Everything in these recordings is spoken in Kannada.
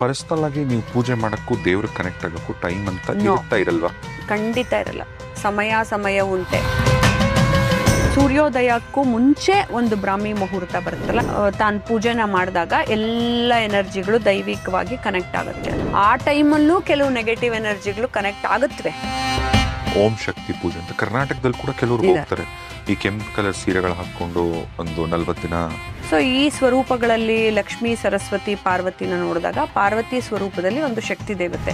ಪರ್ಸನಲ್ ಆಗಿ ನೀವು ಪೂಜೆ ಮಾಡಕ್ಕೂ ದೇವ್ರಿಗೆ ಕನೆಕ್ಟ್ ಆಗಕ್ಕೂ ಟೈಮ್ ಅಂತ. ಇರುತ್ತಾ ಇರಲ್ವಾ? ಖಂಡಿತ ಇರಲ್ಲ. ಸಮಯ ಸಮಯ ಉಂಟೆ. ಸೂರ್ಯೋದಯಕ್ಕೂ ಮುಂಚೆ ಒಂದು ಬ್ರಾಹ್ಮಿ ಮುಹೂರ್ತ ಬರುತ್ತಲ್ಲ ತಾನು ಪೂಜೆನ ಮಾಡಿದಾಗ ಎಲ್ಲ ಎನರ್ಜಿಗಳು ದೈವಿಕವಾಗಿ ಕನೆಕ್ಟ್ ಆಗುತ್ತೆ. ಆ ಟೈಮಲ್ಲೂ ಕೆಲವು ನೆಗೆಟಿವ್ ಎನರ್ಜಿಗಳು ಕನೆಕ್ಟ್ ಆಗುತ್ತವೆ. ಓಂ ಶಕ್ತಿ ಪೂಜೆ ಅಂತ. ಕರ್ನಾಟಕದಲ್ಲಿ ಕೂಡ ಕೆಲವರು ಹೋಗ್ತಾರೆ. ಈ ಕೆಂಪು ಕಲರ್ ಸೀರೆಗಳು ಹಾಕೊಂಡು ಒಂದು ನಲ್ವತ್ತು ದಿನ ಸೊ ಈ ಸ್ವರೂಪಗಳಲ್ಲಿ ಲಕ್ಷ್ಮಿ ಸರಸ್ವತಿ ಪಾರ್ವತಿನ ನೋಡಿದಾಗ ಪಾರ್ವತಿ ಸ್ವರೂಪದಲ್ಲಿ ಒಂದು ಶಕ್ತಿ ದೇವತೆ.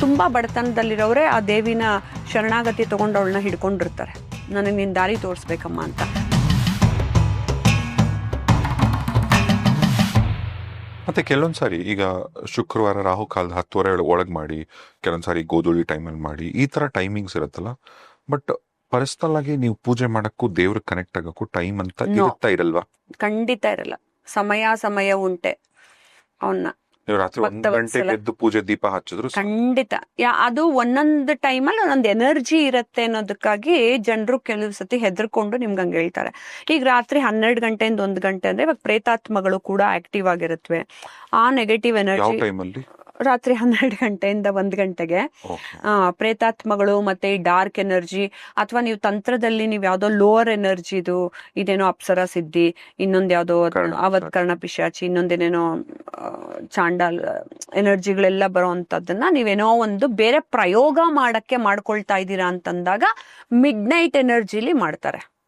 ತುಂಬಾ ಬಡತನದಲ್ಲಿರೋರೆ ಆ ದೇವಿನ ಶರಣಾಗತಿ ತಗೊಂಡವಳನ್ನ ಹಿಡ್ಕೊಂಡಿರ್ತಾರೆ. ನನಗೆ ನಿನ್ನ ದಾರಿ ತೋರಿಸ್ಬೇಕಮ್ಮ ಅಂತ. ಮತ್ತೆ ಕೆಲವೊಂದ್ಸಾರಿ ಈಗ ಶುಕ್ರವಾರ ರಾಹು ಕಾಲದ ಹತ್ತುವರೆ ಒಳಗೆ ಮಾಡಿ ಕೆಲವೊಂದ್ಸಾರಿ ಗೋಧೂಳಿ ಟೈಮಲ್ಲಿ ಮಾಡಿ ಈ ತರ ಟೈಮಿಂಗ್ಸ್ ಇರುತ್ತಲ್ಲ? ಬಟ್ ಪರ್ಸನಲ್ ಆಗಿ ನೀವು ಪೂಜೆ ಮಾಡಕ್ಕೂ ದೇವ್ರ ಕನೆಕ್ಟ್ ಆಗಕ್ಕೂ ಟೈಮ್ ಅಂತ. ಇರುತ್ತಾ ಇರಲ್ವಾ ಖಂಡಿತ ಇರಲ್ಲ ಸಮಯ ಸಮಯ ಉಂಟೆ ಅವನ್ನ ನೀವು ರಾತ್ರಿ ಒಂದ್ ಭಕ್ತವತ್ಸಲ. ಗಂಟೆಗೆ ಎದ್ದು ಪೂಜೆ ದೀಪ ಹಚ್ಚಿದ್ರು. ಖಂಡಿತ ಯಾ ಅದು ಒಂದೊಂದು ಅಲ್ಲಿ ಒಂದೊಂದು ಎನರ್ಜಿ ಇರುತ್ತೆ ಅನ್ನೋದಕ್ಕಾಗಿ ಜನರು ಕೆಲವು ಸತಿ ಹೆದರ್ಕೊಂಡು ನಿಮ್ಗೆ ಹಂಗೆ ಹೇಳ್ತಾರೆ ಈಗ ರಾತ್ರಿ ಹನ್ನೆರಡು ಗಂಟೆಯಿಂದ ಒಂದು ಗಂಟೆ ಅಂದ್ರೆ ಇವಾಗ ಪ್ರೇತಾತ್ಮಗಳು ಕೂಡ ಆಕ್ಟಿವ್ ಆಗಿರುತ್ತವೆ ಆ ನೆಗೆಟಿವ್ ಎನರ್ಜಿ ಟೈಮಲ್ಲಿ ರಾತ್ರಿ ಹನ್ನೆರಡು ಗಂಟೆಯಿಂದ ಒಂದು ಗಂಟೆಗೆ. ಆ, ಪ್ರೇತಾತ್ಮಗಳು ಮತ್ತೆ ಈ ಡಾರ್ಕ್ ಎನರ್ಜಿ ಅಥವಾ ನೀವು ತಂತ್ರದಲ್ಲಿ ನೀವು ಯಾವ್ದೋ ಲೋವರ್ ಎನರ್ಜಿದು ಇದೇನೋ ಅಪ್ಸರ ಸಿದ್ಧಿ ಇನ್ನೊಂದ್ ಯಾವ್ದೋ ಅವತ್ಕರ್ಣ ಅವತ್ ಕರ್ಣ ಪಿಶಾಚಿ ಇನ್ನೊಂದೇನೇನೋ ಚಾಂಡಲ್ ಚಾಂಡಾಲ್ ಎನರ್ಜಿಗಳೆಲ್ಲ ಬರೋ ಅಂತದನ್ನ ನೀವೇನೋ ಒಂದು ಬೇರೆ ಪ್ರಯೋಗ ಮಾಡಕ್ಕೆ ಮಾಡ್ಕೊಳ್ತಾ ಇದ್ದೀರಾ ಅಂತಂದಾಗ ಮಿಡ್ ನೈಟ್ ಎನರ್ಜಿಲಿ ಮಾಡ್ತಾರೆ.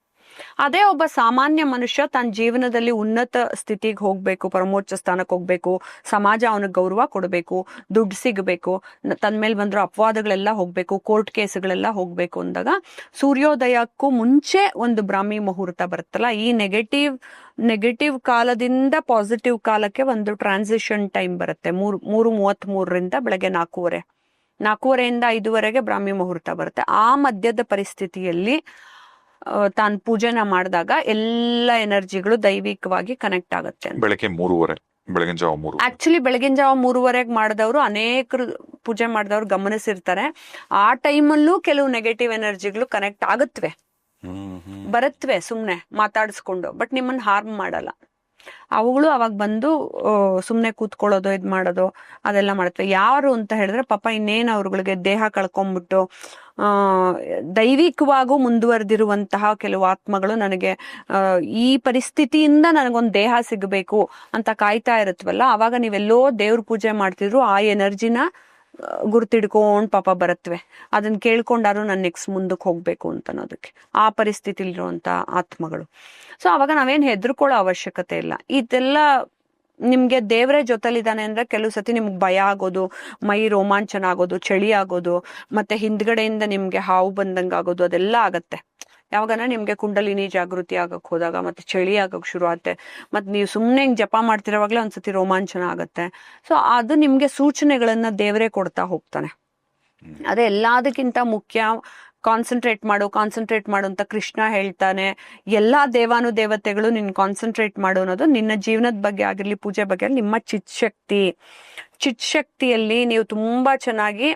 ಅದೇ ಒಬ್ಬ ಸಾಮಾನ್ಯ ಮನುಷ್ಯ ತನ್ನ ಜೀವನದಲ್ಲಿ ಉನ್ನತ ಸ್ಥಿತಿಗೆ ಹೋಗ್ಬೇಕು, ಪರಮೋಚ್ಚ ಸ್ಥಾನಕ್ಕೆ ಹೋಗ್ಬೇಕು, ಸಮಾಜ ಅವನಿಗೆ ಗೌರವ ಕೊಡಬೇಕು, ದುಡ್ಡು ಸಿಗಬೇಕು ತನ್ನ ಮೇಲೆ ಬಂದಿರೋ ಅಪವಾದಗಳೆಲ್ಲ ಹೋಗ್ಬೇಕು, ಕೋರ್ಟ್ ಕೇಸ್ಗಳೆಲ್ಲ ಹೋಗ್ಬೇಕು ಅಂದಾಗ ಸೂರ್ಯೋದಯಕ್ಕೂ ಮುಂಚೆ ಒಂದು ಬ್ರಾಹ್ಮಿ ಮುಹೂರ್ತ ಬರುತ್ತಲ್ಲ, ಈ ನೆಗೆಟಿವ್ ನೆಗೆಟಿವ್ ಕಾಲದಿಂದ ಪಾಸಿಟಿವ್ ಕಾಲಕ್ಕೆ ಒಂದು ಟ್ರಾನ್ಸಿಷನ್ ಟೈಮ್ ಬರುತ್ತೆ. ಮೂರು ಮೂರು ಮೂವತ್ತ್ ಮೂರರಿಂದ ಬೆಳಗ್ಗೆ ನಾಲ್ಕೂವರೆ, ನಾಲ್ಕೂವರೆಯಿಂದ ಐದುವರೆಗೆ ಬ್ರಾಹ್ಮಿ ಮುಹೂರ್ತ ಬರುತ್ತೆ. ಆ ಮಧ್ಯದ ಪರಿಸ್ಥಿತಿಯಲ್ಲಿ ತಾನು ಪೂಜೆನ ಮಾಡಿದಾಗ ಎಲ್ಲ ಎನರ್ಜಿಗಳು ದೈವಿಕವಾಗಿ ಕನೆಕ್ಟ್ ಆಗುತ್ತೆ. ಬೆಳಗ್ಗೆ ಮೂರುವರೆ ಬೆಳಗಿನ ಜಾವ ಮೂರು. ಆಕ್ಚುಲಿ ಬೆಳಗಿನ ಜಾವ ಮೂರುವರೆಗೆ ಮಾಡಿದವರು ಅನೇಕರು ಪೂಜೆ ಮಾಡಿದವ್ರು ಗಮನಿಸಿರ್ತಾರೆ. ಆ ಟೈಮಲ್ಲೂ ಕೆಲವು ನೆಗೆಟಿವ್ ಎನರ್ಜಿಗಳು ಕನೆಕ್ಟ್ ಆಗುತ್ತವೆ ಬರುತ್ತವೆ ಸುಮ್ಮನೆ ಮಾತಾಡಿಸ್ಕೊಂಡು ಬಟ್ ನಿಮ್ಮನ್ನ ಹಾರ್ಮ್ ಮಾಡಲ್ಲ. ಅವುಗಳು ಅವಾಗ ಬಂದು ಸುಮ್ಮನೆ ಕೂತ್ಕೊಳ್ಳೋದು, ಇದು ಮಾಡೋದು, ಅದೆಲ್ಲ ಮಾಡುತ್ತವೆ ಯಾರು ಅಂತ ಹೇಳಿದ್ರೆ ಪಾಪ ಇನ್ನೇನು ಅವ್ರುಗಳಿಗೆ ದೇಹ ಕಳ್ಕೊಂಡ್ಬಿಟ್ಟು ದೈವಿಕವಾಗೂ ಮುಂದುವರೆದಿರುವಂತಹ ಕೆಲವು ಆತ್ಮಗಳು ನನಗೆ ಈ ಪರಿಸ್ಥಿತಿಯಿಂದ ನನಗೊಂದು ದೇಹ ಸಿಗಬೇಕು ಅಂತ ಕಾಯ್ತಾ ಇರುತ್ತವಲ್ಲ ಅವಾಗ ನೀವೆಲ್ಲೋ ದೇವ್ರ ಪೂಜೆ ಮಾಡ್ತಿದ್ರು, ಆ ಎನರ್ಜಿನ ಗುರ್ತಿಡ್ಕೊಂಡ್ ಪಾಪ ಬರುತ್ತವೆ ಅದನ್ನ ಕೇಳ್ಕೊಂಡಾರು ನಾನು ನೆಕ್ಸ್ಟ್ ಮುಂದಕ್ಕೆ ಹೋಗ್ಬೇಕು ಅಂತ ಅನ್ನೋದಕ್ಕೆ ಆ ಪರಿಸ್ಥಿತಿಲಿರುವಂತ ಆತ್ಮಗಳು. ಸೊ ಅವಾಗ ನಾವೇನ್ ಹೆದರ್ಕೊಳ್ಳೋ ಅವಶ್ಯಕತೆ ಇಲ್ಲ. ಇದೆಲ್ಲ ನಿಮ್ಗೆ ದೇವರೇ ಜೊತೆಲಿದ್ದಾನೆ ಅಂದ್ರೆ ಕೆಲವು ಸತಿ ನಿಮ್ಗೆ ಭಯ ಆಗೋದು, ಮೈ ರೋಮಾಂಚನ ಆಗೋದು, ಚಳಿ ಆಗೋದು, ಮತ್ತೆ ಹಿಂದ್ಗಡೆಯಿಂದ ನಿಮ್ಗೆ ಹಾವು ಬಂದಂಗ ಆಗೋದು ಅದೆಲ್ಲ ಆಗತ್ತೆ. ಯಾವಾಗನ ನಿಮ್ಗೆ ಕುಂಡಲಿನಿ ಜಾಗೃತಿ ಆಗಕ್ ಹೋದಾಗ ಮತ್ತೆ ಚಳಿ ಆಗಕ್ ಶುರು ಆಗುತ್ತೆ ಮತ್ತೆ ನೀವು ಸುಮ್ಮನೆ ಹಿಂಗ್ ಜಪ ಮಾಡ್ತಿರೋವಾಗ್ಲೇ ಒಂದ್ಸತಿ ರೋಮಾಂಚನ ಆಗತ್ತೆ. ಸೊ ಅದು ನಿಮ್ಗೆ ಸೂಚನೆಗಳನ್ನ ದೇವರೇ ಕೊಡ್ತಾ ಹೋಗ್ತಾನೆ. ಅದೇ ಎಲ್ಲದಕ್ಕಿಂತ ಮುಖ್ಯ ಕಾನ್ಸಂಟ್ರೇಟ್ ಮಾಡು ಕಾನ್ಸಂಟ್ರೇಟ್ ಮಾಡು ಅಂತ ಕೃಷ್ಣ ಹೇಳ್ತಾನೆ. ಎಲ್ಲಾ ದೇವಾನು ದೇವತೆಗಳು ನಿನ್ ಕಾನ್ಸಂಟ್ರೇಟ್ ಮಾಡು ಅನ್ನೋದು ನಿನ್ನ ಜೀವನದ ಬಗ್ಗೆ ಆಗಿರ್ಲಿ ಪೂಜೆ ಬಗ್ಗೆ ನಿಮ್ಮ ಚಿತ್ ಶಕ್ತಿ. ಚಿತ್ ಶಕ್ತಿಯಲ್ಲಿ ನೀವು ತುಂಬಾ ಚೆನ್ನಾಗಿ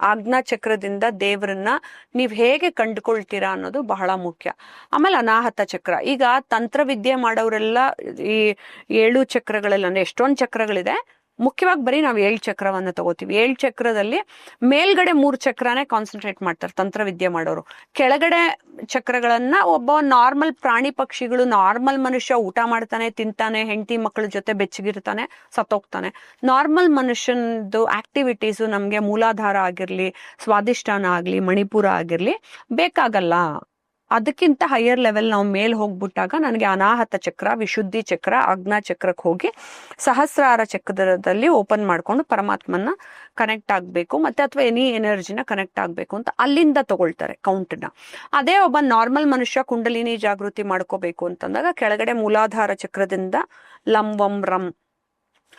ಆಜ್ಞಾ ಚಕ್ರದಿಂದ ದೇವರನ್ನ ನೀವು ಹೇಗೆ ಕಂಡುಕೊಳ್ತೀರಾ ಅನ್ನೋದು ಬಹಳ ಮುಖ್ಯ. ಆಮೇಲೆ ಅನಾಹತ ಚಕ್ರ. ಈಗ ತಂತ್ರವಿದ್ಯೆ ಮಾಡೋರೆಲ್ಲ ಈ ಏಳು ಚಕ್ರಗಳೆಲ್ಲ, ಅಂದ್ರೆ ಎಷ್ಟೊಂದು ಚಕ್ರಗಳಿದೆ ಮುಖ್ಯವಾಗಿ ಬರೀ ನಾವು ಏಳು ಚಕ್ರವನ್ನ ತಗೋತೀವಿ. ಏಳು ಚಕ್ರದಲ್ಲಿ ಮೇಲ್ಗಡೆ ಮೂರು ಚಕ್ರನೇ ಕಾನ್ಸಂಟ್ರೇಟ್ ಮಾಡ್ತಾರೆ ತಂತ್ರವಿದ್ಯೆ ಮಾಡೋರು. ಕೆಳಗಡೆ ಚಕ್ರಗಳನ್ನ ಒಬ್ಬ ನಾರ್ಮಲ್ ಪ್ರಾಣಿ ಪಕ್ಷಿಗಳು ನಾರ್ಮಲ್ ಮನುಷ್ಯ ಊಟ ಮಾಡ್ತಾನೆ, ತಿಂತಾನೆ, ಹೆಂಡತಿ ಮಕ್ಕಳ ಜೊತೆ ಬೆಚ್ಚಗಿರ್ತಾನೆ, ಸತ್ತೋಗ್ತಾನೆ. ನಾರ್ಮಲ್ ಮನುಷ್ಯನದು ಆಕ್ಟಿವಿಟೀಸು ನಮಗೆ ಮೂಲಾಧಾರ ಆಗಿರ್ಲಿ ಸ್ವಾದಿಷ್ಟಾನ ಆಗಲಿ, ಮಣಿಪುರ ಆಗಿರ್ಲಿ ಬೇಕಾಗಲ್ಲ. ಅದಕ್ಕಿಂತ ಹೈಯರ್ ಲೆವೆಲ್ ನಾವು ಮೇಲ್ ಹೋಗ್ಬಿಟ್ಟಾಗ ನನಗೆ ಅನಾಹತ ಚಕ್ರ, ವಿಶುದ್ಧಿ ಚಕ್ರ, ಅಗ್ನಾ ಚಕ್ರಕ್ಕೆ ಹೋಗಿ ಸಹಸ್ರಾರ ಚಕ್ರದಲ್ಲಿ ಓಪನ್ ಮಾಡ್ಕೊಂಡು ಪರಮಾತ್ಮನ ಕನೆಕ್ಟ್ ಆಗಬೇಕು ಮತ್ತೆ ಅಥವಾ ಎನಿ ಎನರ್ಜಿನ ಕನೆಕ್ಟ್ ಆಗಬೇಕು ಅಂತ ಅಲ್ಲಿಂದ ತಗೊಳ್ತಾರೆ ಕೌಂಟ್ನ ಅದೇ ಒಬ್ಬ ನಾರ್ಮಲ್ ಮನುಷ್ಯ ಕುಂಡಲಿನಿ ಜಾಗೃತಿ ಮಾಡ್ಕೋಬೇಕು ಅಂತಂದಾಗ ಕೆಳಗಡೆ ಮೂಲಾಧಾರ ಚಕ್ರದಿಂದ ಲಂ ವಂ ರಂ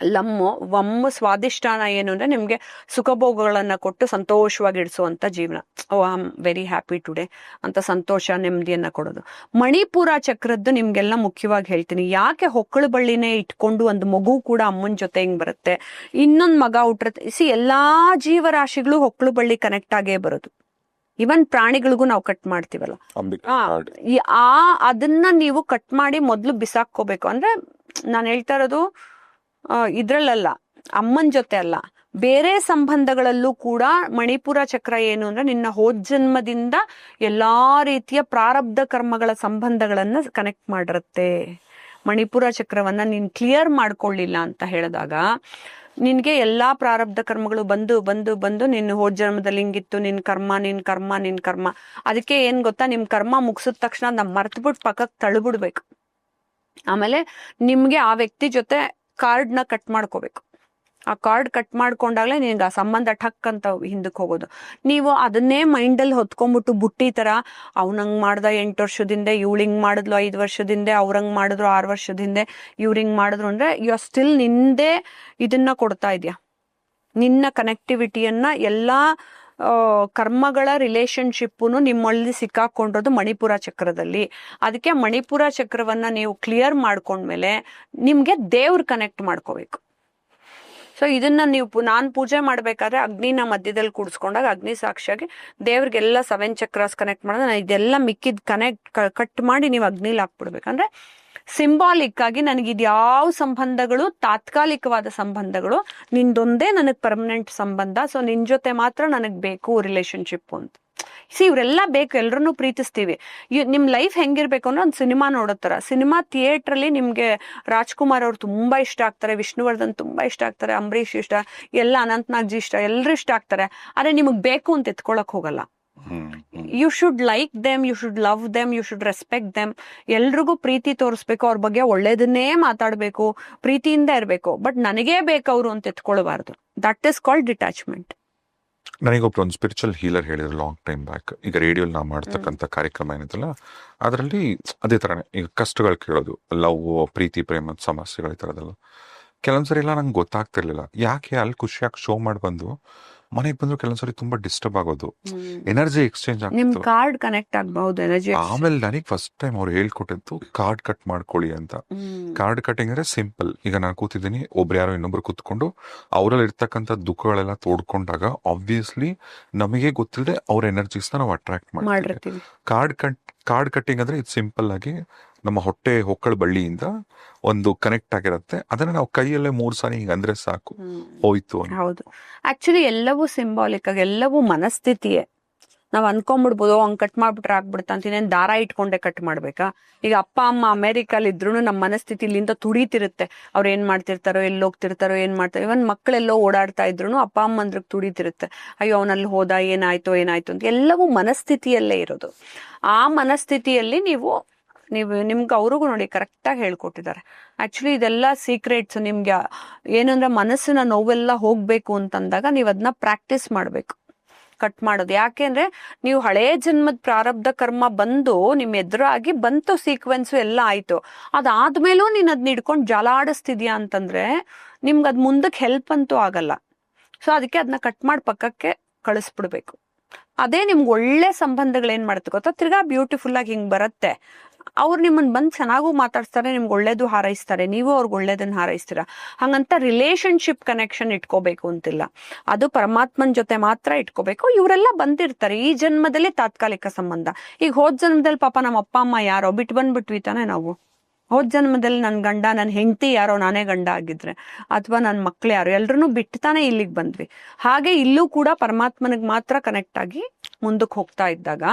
ಲಮ್ಮು ವಮ್ಮ ಸ್ವಾದಿಷ್ಟಾನ ಏನು ಅಂದ್ರೆ ನಿಮ್ಗೆ ಸುಖಭೋಗಗಳನ್ನ ಕೊಟ್ಟು ಸಂತೋಷವಾಗಿ ಇಡಿಸುವಂತ ಜೀವನ. ಓ I am very happy today ಅಂತ ಸಂತೋಷ ನೆಮ್ಮದಿಯನ್ನ ಕೊಡೋದು. ಮಣಿಪುರ ಚಕ್ರದ್ದು ನಿಮ್ಗೆಲ್ಲ ಮುಖ್ಯವಾಗಿ ಹೇಳ್ತೀನಿ. ಯಾಕೆ ಹೊಕ್ಕಳು ಬಳ್ಳಿನೇ ಇಟ್ಕೊಂಡು ಒಂದು ಮಗು ಕೂಡ ಅಮ್ಮನ ಜೊತೆ ಹಿಂಗ್ ಬರುತ್ತೆ? ಇನ್ನೊಂದ್ ಮಗ ಹುಟ್ಟಿರುತ್ತೆ ಸಿ ಎಲ್ಲಾ ಜೀವರಾಶಿಗಳು ಹೊಕ್ಕಳು ಬಳ್ಳಿ ಕನೆಕ್ಟ್ ಆಗೇ ಬರೋದು. ಇವನ್ ಪ್ರಾಣಿಗಳಿಗೂ ನಾವು ಕಟ್ ಮಾಡ್ತೀವಲ್ಲ. ಆ ಅದನ್ನ ನೀವು ಕಟ್ ಮಾಡಿ ಮೊದ್ಲು ಬಿಸಾಕೋಬೇಕು ಅಂದ್ರೆ ನಾನು ಹೇಳ್ತಾ ಇರೋದು ಇದ್ರಲ್ಲಲ್ಲ, ಅಮ್ಮನ ಜೊತೆ ಅಲ್ಲ, ಬೇರೆ ಸಂಬಂಧಗಳಲ್ಲೂ ಕೂಡ ಮಣಿಪುರ ಚಕ್ರ ಏನು ಅಂದ್ರೆ ನಿನ್ನ ಹೋದ್ ಜನ್ಮದಿಂದ ಎಲ್ಲಾ ರೀತಿಯ ಪ್ರಾರಬ್ಧ ಕರ್ಮಗಳ ಸಂಬಂಧಗಳನ್ನ ಕನೆಕ್ಟ್ ಮಾಡಿರುತ್ತೆ. ಮಣಿಪುರ ಚಕ್ರವನ್ನ ನೀನ್ ಕ್ಲಿಯರ್ ಮಾಡ್ಕೊಳ್ಳಿಲ್ಲ ಅಂತ ಹೇಳಿದಾಗ, ನಿನ್ಗೆ ಎಲ್ಲಾ ಪ್ರಾರಬ್ಧ ಕರ್ಮಗಳು ಬಂದು ಬಂದು ಬಂದು ನಿನ್ನ ಹೋದ್ ಜನ್ಮದಲ್ಲಿ ಹಿಂಗಿತ್ತು, ನಿನ್ ಕರ್ಮ ನಿನ್ ಕರ್ಮ ನಿನ್ ಕರ್ಮ. ಅದಕ್ಕೆ ಏನ್ ಗೊತ್ತಾ, ನಿಮ್ ಕರ್ಮ ಮುಗಿಸಿದ ತಕ್ಷಣ ನಮ್ ಮರ್ತ್ಬಿಟ್ಟು ಪಕ್ಕಕ್ಕೆ ತಳ್ಬಿಡ್ಬೇಕು. ಆಮೇಲೆ ನಿಮ್ಗೆ ಆ ವ್ಯಕ್ತಿ ಜೊತೆ ಕಾರ್ಡ್ನ ಕಟ್ ಮಾಡ್ಕೋಬೇಕು. ಆ ಕಾರ್ಡ್ ಕಟ್ ಮಾಡ್ಕೊಂಡಾಗಲೇ ನಿನ್ಗೆ ಆ ಸಂಬಂಧ ಠಕ್ ಅಂತ ಹಿಂದಕ್ಕೆ ಹೋಗೋದು. ನೀವು ಅದನ್ನೇ ಮೈಂಡಲ್ಲಿ ಹೊತ್ಕೊಂಡ್ಬಿಟ್ಟು ಬುಟ್ಟಿ ತರ ಅವ್ನಂಗ್ ಮಾಡ್ದ ಎಂಟು ವರ್ಷದಿಂದ ಇವಳಿಂಗ್ ಮಾಡಿದ್ಲು ಐದು ವರ್ಷದಿಂದ ಅವ್ರಂಗೆ ಮಾಡಿದ್ರು ಆರು ವರ್ಷದಿಂದ ಹಿಂಗೆ ಮಾಡಿದ್ರು ಅಂದ್ರೆ ಯು ಆರ್ ಸ್ಟಿಲ್ ನಿಂದೇ ಇದನ್ನ ಕೊಡ್ತಾ ಇದೆಯಾ? ನಿನ್ನ ಕನೆಕ್ಟಿವಿಟಿಯನ್ನ ಎಲ್ಲಾ ಕರ್ಮಗಳ ರಿಲೇಶನ್ಶಿಪ್ಪುನು ನಿಮ್ಮಲ್ಲಿ ಸಿಕ್ಕಾಕೊಂಡಿರೋದು ಮಣಿಪುರ ಚಕ್ರದಲ್ಲಿ. ಅದಕ್ಕೆ ಮಣಿಪುರ ಚಕ್ರವನ್ನ ನೀವು ಕ್ಲಿಯರ್ ಮಾಡ್ಕೊಂಡ್ಮೇಲೆ ನಿಮ್ಗೆ ದೇವ್ರ ಕನೆಕ್ಟ್ ಮಾಡ್ಕೋಬೇಕು. ಸೊ ಇದನ್ನ ನೀವು ನಾನು ಪೂಜೆ ಮಾಡಬೇಕಾದ್ರೆ ಅಗ್ನಿನ ಮಧ್ಯದಲ್ಲಿ ಕೂಡಿಸ್ಕೊಂಡಾಗ ಅಗ್ನಿ ಸಾಕ್ಷಿಯಾಗಿ ದೇವ್ರಿಗೆಲ್ಲ ಸೆವೆನ್ ಚಕ್ರಾಸ್ ಕನೆಕ್ಟ್ ಮಾಡಿದ್ರೆ ನಾನು ಇದೆಲ್ಲ ಮಿಕ್ಕಿದ ಕನೆಕ್ಟ್ ಕಟ್ ಮಾಡಿ ನೀವು ಅಗ್ನಿಲಿ ಹಾಕ್ಬಿಡ್ಬೇಕು. ಅಂದ್ರೆ ಸಿಂಬಾಲಿಕ್ ಆಗಿ ನನಗೆ ಇದ್ಯಾವ ಸಂಬಂಧಗಳು, ತಾತ್ಕಾಲಿಕವಾದ ಸಂಬಂಧಗಳು, ನಿಂದೊಂದೇ ನನಗೆ ಪರ್ಮನೆಂಟ್ ಸಂಬಂಧ ಸೊ ನಿನ್ ಜೊತೆ ಮಾತ್ರ ನನಗೆ ಬೇಕು ರಿಲೇಶನ್ಶಿಪ್ ಅಂತ. ಸಿ ಇವರೆಲ್ಲ ಬೇಕು ಎಲ್ಲರನ್ನೂ ಪ್ರೀತಿಸ್ತೀವಿ. ನಿಮ್ಮ ನಿಮ್ ಲೈಫ್ ಹೆಂಗಿರ್ಬೇಕು ಅಂದ್ರೆ ಒಂದು ಸಿನಿಮಾ ನೋಡೋತರ ಸಿನಿಮಾ ಥಿಯೇಟರ್ ಅಲ್ಲಿ ನಿಮ್ಗೆ ರಾಜ್ಕುಮಾರ್ ಅವ್ರು ತುಂಬಾ ಇಷ್ಟ ಆಗ್ತಾರೆ, ವಿಷ್ಣುವರ್ಧನ್ ತುಂಬಾ ಇಷ್ಟ ಆಗ್ತಾರೆ, ಅಂಬರೀಷ್ ಇಷ್ಟ, ಎಲ್ಲ ಅನಂತ್ನಾಗ್ ಜಿ ಇಷ್ಟ ಎಲ್ಲರೂ ಇಷ್ಟ ಆಗ್ತಾರೆ. ಆದ್ರೆ ನಿಮಗ್ ಬೇಕು ಅಂತ ಎತ್ಕೊಳಕ್ ಹೋಗಲ್ಲ. You should like them you should love them you should respect them ಎಲ್ರಿಗೂ ಪ್ರೀತಿ ತೋರಿಸ್ಬೇಕು ಅವ್ರ ಬಗ್ಗೆ ಒಳ್ಳೇದನ್ನೇ ಮಾತಾಡಬೇಕು ಪ್ರೀತಿಯಿಂದ ಇರಬೇಕು. ಬಟ್ ನನಗೇ ಬೇಕವ್ರು ಅಂತ ಎತ್ಕೊಳ್ಬಾರ್ದು. ದಟ್ ಇಸ್ ಕಾಲ್ಡ್ ಡಿಟ್ಯಾಚ್ಮೆಂಟ್ ನನಗೊಬ್ರು ಒಂದು ಸ್ಪಿರಿಚುವಲ್ ಹೀಲರ್ ಹೇಳಿದ್ರು ಲಾಂಗ್ ಟೈಮ್ ಬ್ಯಾಕ್ ಈಗ ರೇಡಿಯೋಲಿ ನಾವು ಮಾಡ್ತಕ್ಕಂಥ ಕಾರ್ಯಕ್ರಮ ಏನಿದೆಲ್ಲ ಅದರಲ್ಲಿ ಅದೇ ಥರನೇ ಈಗ ಕಷ್ಟಗಳು ಕೇಳೋದು ಲವ್ ಪ್ರೀತಿ ಪ್ರೇಮ ಸಮಸ್ಯೆಗಳು ಈ ಥರದ್ದೆಲ್ಲ ಕೆಲವೊಂದ್ಸರಿ ಎಲ್ಲ ನಂಗೆ ಗೊತ್ತಾಗ್ತಿರ್ಲಿಲ್ಲ. ಯಾಕೆ ಅಲ್ಲಿ ಖುಷಿಯಾಗಿ ಶೋ ಮಾಡಿ ಬಂದು ಮನೆಗೆ ಬಂದ್ರು ಕೆಲವೊಂದ್ಸರಿ ತುಂಬಾ ಡಿಸ್ಟರ್ಬ್ ಆಗೋದು. ಎನರ್ಜಿ ಎಕ್ಸ್ಚೇಂಜ್ ನಿಮ್ ಆಗ್ತಿತ್ತು. ಕಾರ್ಡ್ ಕನೆಕ್ಟ್ ಆಗಬಹುದು ಎನರ್ಜಿ ಆಮೇಲೆ ನನಗೆ ಫಸ್ಟ್ ಟೈಮ್ ಅವ್ರು ಹೇಳ್ಕೊಟ್ಟಿದ್ದು ಕಾರ್ಡ್ ಕಟ್ ಮಾಡ್ಕೊಳ್ಳಿ ಅಂತ. ಕಾರ್ಡ್ ಕಟಿಂಗ್ ಅಂದ್ರೆ ಸಿಂಪಲ್ ಈಗ ನಾನು ಕೂತಿದ್ದೀನಿ ಒಬ್ರು ಯಾರೋ ಇನ್ನೊಬ್ರು ಕೂತ್ಕೊಂಡು ಅವರಲ್ಲಿ ಇರ್ತಕ್ಕಂಥ ದುಃಖಗಳೆಲ್ಲ ತೋಡ್ಕೊಂಡಾಗ ಆಬ್ವಿಯಸ್ಲಿ ನಮಗೆ ಗೊತ್ತಿಲ್ಲದೆ ಅವ್ರ ಎನರ್ಜಿಸ್ ನಾವು ಅಟ್ರಾಕ್ಟ್ ಮಾಡ್ತೀವಿ. ಮಾಡಿರ್ತೀವಿ ಕಾರ್ಡ್ ಕಟ್ ಕಾರ್ಡ್ ಕಟ್ಟಿಂಗ್ ಅಂದ್ರೆ ಇದು ಸಿಂಪಲ್ ಆಗಿ ನಮ್ಮ ಹೊಟ್ಟೆ ಹೊಕ್ಕಳ ಬಳ್ಳಿಯಿಂದ ಒಂದು ಕನೆಕ್ಟ್ ಆಗಿರುತ್ತೆ. ಅದನ್ನ ನಾವು ಕೈಯಲ್ಲೇ ಮೂರ್ ಸಾರಿ ಹಿಂಗ ಅಂದ್ರೆ ಸಾಕು. ಹೋಯ್ತು ಹೌದು. ಆಕ್ಚುಲಿ ಎಲ್ಲವೂ ಸಿಂಬಾಲಿಕ್ ಆಗಿ ಎಲ್ಲವೂ ಮನಸ್ಥಿತಿಯೇ. ನಾವ್ ಅನ್ಕೊಂಡ್ಬಿಡ್ಬೋದು ಹಂಗ್ ಕಟ್ ಮಾಡ್ಬಿಟ್ರೆ ಆಗ್ಬಿಡುತ್ತೆ ಅಂತ. ಇನ್ನೇನ್ ದಾರ ಇಟ್ಕೊಂಡೆ ಕಟ್ ಮಾಡ್ಬೇಕಾ? ಈಗ ಅಪ್ಪ ಅಮ್ಮ ಅಮೆರಿಕಲ್ ಇದ್ರು ನಮ್ಮ ಮನಸ್ಥಿತಿ ಇಲ್ಲಿಂದ ತುಡಿತಿರುತ್ತೆ. ಅವ್ರು ಏನ್ ಮಾಡ್ತಿರ್ತಾರೋ ಎಲ್ಲಿ ಹೋಗ್ತಿರ್ತಾರೋ ಏನ್ ಮಾಡ್ತಾರೆ. ಇವನ್ ಮಕ್ಕಳೆಲ್ಲೋ ಓಡಾಡ್ತಾ ಇದ್ರು ಅಪ್ಪ ಅಮ್ಮಂದ್ರಿಗೆ ತುಡಿತಿರುತ್ತೆ. ಅಯ್ಯೋ ಅವನಲ್ಲಿ ಹೋದ ಏನಾಯ್ತು ಏನಾಯ್ತು ಅಂತ. ಎಲ್ಲವೂ ಮನಸ್ಥಿತಿಯಲ್ಲೇ ಇರೋದು. ಆ ಮನಸ್ಥಿತಿಯಲ್ಲಿ ನೀವು ನೀವು ನಿಮ್ಗೆ ಅವ್ರಿಗೂ ನೋಡಿ ಕರೆಕ್ಟಾಗಿ ಹೇಳ್ಕೊಟ್ಟಿದ್ದಾರೆ. ಆ್ಯಕ್ಚುಲಿ ಇದೆಲ್ಲ ಸೀಕ್ರೆಟ್ಸ್ ನಿಮ್ಗೆ ಏನಂದ್ರೆ ಮನಸ್ಸಿನ ನೋವೆಲ್ಲ ಹೋಗ್ಬೇಕು ಅಂತಂದಾಗ ನೀವು ಅದನ್ನ ಪ್ರಾಕ್ಟೀಸ್ ಮಾಡಬೇಕು. ಕಟ್ ಮಾಡೋದು. ಯಾಕೆಂದ್ರೆ ನೀವು ಹಳೆಯ ಜನ್ಮದ ಪ್ರಾರಬ್ಧ ಕರ್ಮ ಬಂದು ನಿಮ್ ಎದುರಾಗಿ ಬಂತು ಸೀಕ್ವೆನ್ಸ್ ಎಲ್ಲ ಆಯ್ತು. ಅದಾದ್ಮೇಲೂ ನೀನ್ ಅದನ್ನ ಹಿಡ್ಕೊಂಡು ಜಲಾಡಿಸ್ತಿದ್ಯಾ ಅಂತಂದ್ರೆ ನಿಮ್ಗೆ ಅದ್ ಮುಂದಕ್ಕೆ ಹೆಲ್ಪ್ ಅಂತೂ ಆಗಲ್ಲ. ಸೊ ಅದಕ್ಕೆ ಅದನ್ನ ಕಟ್ ಮಾಡಿ ಪಕ್ಕಕ್ಕೆ ಕಳಿಸ್ಬಿಡ್ಬೇಕು. ಅದೇ ನಿಮ್ಗೆ ಒಳ್ಳೆ ಸಂಬಂಧಗಳು ಏನು ಮಾಡುತ್ತೆ ಗೊತ್ತಾ? ತಿರ್ಗಾ ಬ್ಯೂಟಿಫುಲ್ ಆಗಿ ಹಿಂಗ್ ಬರುತ್ತೆ. ಅವ್ರು ನಿಮ್ಮನ್ನ ಬಂದು ಚೆನ್ನಾಗೂ ಮಾತಾಡ್ಸ್ತಾರೆ, ನಿಮ್ಗೆ ಒಳ್ಳೇದು ಹಾರೈಸ್ತಾರೆ, ನೀವು ಅವ್ರಿಗೆ ಒಳ್ಳೇದನ್ನ ಹಾರೈಸ್ತೀರ? ಹಂಗಂತ ರಿಲೇಶನ್ಶಿಪ್ ಕನೆಕ್ಷನ್ ಇಟ್ಕೋಬೇಕು ಅಂತಿಲ್ಲ. ಅದು ಪರಮಾತ್ಮನ ಜೊತೆ ಮಾತ್ರ ಇಟ್ಕೋಬೇಕು. ಇವರೆಲ್ಲ ಬಂದಿರ್ತಾರೆ ಈ ಜನ್ಮದಲ್ಲಿ ತಾತ್ಕಾಲಿಕ ಸಂಬಂಧ. ಈಗ ಹೋದ ಜನ್ಮದಲ್ಲಿ ಪಾಪ ನಮ್ಮ ಅಪ್ಪ, ಅಮ್ಮ ಯಾರೋ ಬಿಟ್ಟು ಬಂದ್ಬಿಟ್ವಿ ತಾನೇ ನಾವು. ಹೋದ್ ಜನ್ಮದಲ್ಲಿ ನನ್ನ ಗಂಡ ನನ್ನ ಹೆಂಡತಿ ಯಾರೋ ನಾನೇ ಗಂಡ ಆಗಿದ್ರೆ, ಅಥವಾ ನನ್ನ ಮಕ್ಳು ಯಾರು ಎಲ್ರು ತಾನೇ ಇಲ್ಲಿಗೆ ಬಂದ್ವಿ. ಹಾಗೆ ಇಲ್ಲೂ ಕೂಡ ಪರಮಾತ್ಮನಿಗೆ ಮಾತ್ರ ಕನೆಕ್ಟ್ ಆಗಿ ಮುಂದಕ್ಕೆ ಹೋಗ್ತಾ ಇದ್ದಾಗ